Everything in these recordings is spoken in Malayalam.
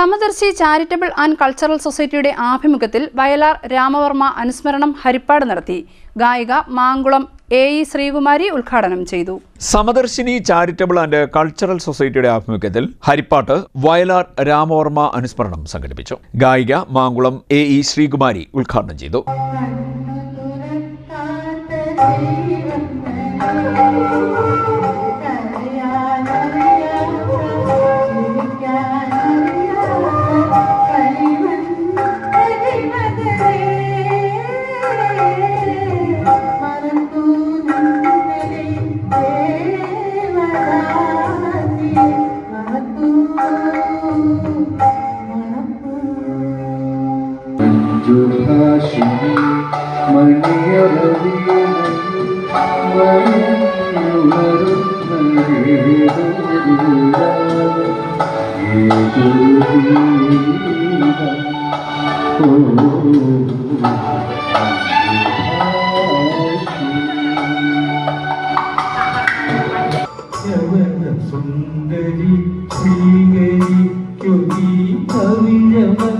സമദർശി ചാരിറ്റബിൾ ആൻഡ് കൾച്ചറൽ സൊസൈറ്റിയുടെ ആഭിമുഖ്യത്തിൽ വയലാർ രാമവർമ്മ അനുസ്മരണം ഹരിപ്പാട് നടത്തി. ഗായിക മാങ്കുളം എ ഇ ശ്രീകുമാരി ഉദ്ഘാടനം ചെയ്തു. സമദർശിനി ചാരിറ്റബിൾ ആൻഡ് കൾച്ചറൽ സൊസൈറ്റിയുടെ ആഭിമുഖ്യത്തിൽ ഹരിപ്പാട്ട് വയലാർ രാമവർമ്മ അനുസ്മരണം സംഘടിപ്പിച്ചു. ഗായിക മാങ്കുളം എ ഇ ശ്രീകുമാരി ഉദ്ഘാടനം ചെയ്തു. മണിയറവിയണി സുന്ദരി സ്വീകരിക്കുകീ കവിഴ മല്ലിക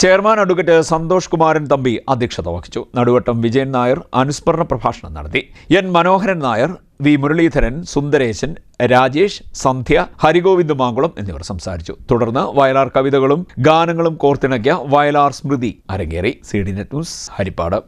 ചെയർമാൻ അഡ്വക്കേറ്റ് സന്തോഷ് കുമാരൻ തമ്പി അധ്യക്ഷത വഹിച്ചു. നടുവട്ടം വിജയൻ നായർ അനുസ്മരണ പ്രഭാഷണം നടത്തി. എൻ മനോഹരൻ നായർ വി മുരളീധരൻ സുന്ദരേശൻ രാജേഷ് സന്ധ്യ ഹരിഗോവിന്ദ് മാങ്കുളം എന്നിവർ സംസാരിച്ചു. തുടർന്ന് വയലാർ കവിതകളും ഗാനങ്ങളും കോർത്തിണക്കിയ വയലാർ സ്മൃതി അരങ്ങേറി. C D net news Haripad.